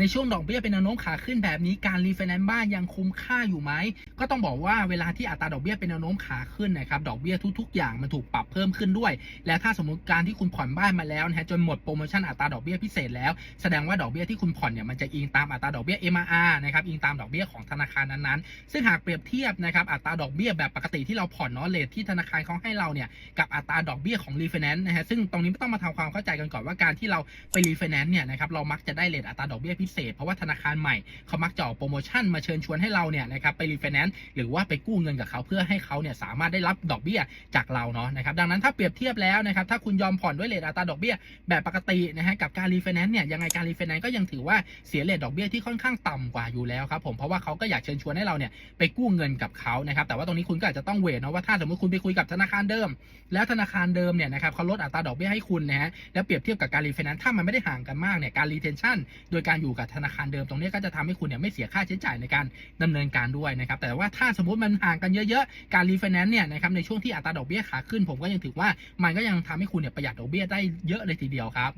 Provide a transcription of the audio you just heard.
ในช่วงดอกเบี้ยเป็นแนวโน้มขาขึ้นแบบนี้การรีไฟแนนซ์บ้านยังคุ้มค่าอยู่ไหมก็ต้องบอกว่าเวลาที่อัตราดอกเบี้ยเป็นแนวโน้มขาขึ้นนะครับดอกเบี้ยทุกๆ อย่างมันถูกปรับเพิ่มขึ้นด้วย และถ้าสมมติการที่คุณผ่อนบ้านมาแล้วนะฮะจนหมดโปรโมชั่นอัตราดอกเบี้ยพิเศษแล้ว แสดงว่าดอกเบี้ยที่คุณผ่อนเนี่ยมันจะอิงตามอัตราดอกเบี้ย MRR นะครับอิงตามดอกเบี้ยของธนาคารนั้นๆ ซึ่งหากเปรียบเทียบนะครับอัตราดอกเบี้ยแบบปกติที่เราผ่อนเนาะเลทที่ธนาคารเขาให้เราเนี่ยกับอัตราดอกเบี้ยของรีไฟแนนซ์นะฮะซึ่งตรงนี้ต้องมาทำความเข้าใจกันก่อนว่าการที่เราไปรีไฟแนนซ์เนี่ยนะครับเรามักจะได้เลทอัตราดอกเบี้ยพิเศษ เพราะว่าธนาคารใหม่เขามักจะออกโปรโมชั่นมาเชิญชวนให้เราเนี่ยนะครับไปรีไฟแนนซ์หรือว่าไปกู้เงินกับเขาเพื่อให้เขาเนี่ยสามารถได้รับดอกเบี้ยจากเราเนาะนะครับดังนั้นถ้าเปรียบเทียบแล้วนะครับถ้าคุณยอมผ่อนด้วยเลทอัตราดอกเบี้ยแบบปกตินะฮะกับการรีไฟแนนซ์เนี่ยยังไงการรีไฟแนนซ์ก็ยังถือว่าเสียเลทดอกเบี้ยที่ค่อนข้างต่ำกว่าอยู่แล้วครับผมเพราะว่าเขาก็อยากเชิญชวนให้เราเนี่ยไปกู้เงินกับเขานะครับแต่ว่าตรงนี้คุณก็อาจจะต้องเวทเนาะว่าถ้าสมมติคุณไปคุยกับธนาคารเดิม แล้วธนาคารเดิมเนี่ยนะครับเขาลดอัตราดอกเบี้ยให้คุณนะฮะแล้วเปรียบเทียบกับการรีไฟแนนซ์ถ้ามันไม่ได้ห่างกันมากเนี่ยการรีเทนชั่นโดยการอยู่กับธนาคารเดิมตรงนี้ก็จะทำให้คุณเนี่ยไม่เสียค่าใช้จ่ายในการดำเนินการด้วยนะครับแต่ว่าถ้าสมมติมันห่างกันเยอะๆ การรีไฟแนนซ์เนี่ยนะครับในช่วงที่อัตราดอกเบี้ยขาขึ้น ผมก็ยังถือว่ามันก็ยังทำให้คุณเนี่ยประหยัดดอกเบี้ยได้เยอะเลยทีเดียวครับ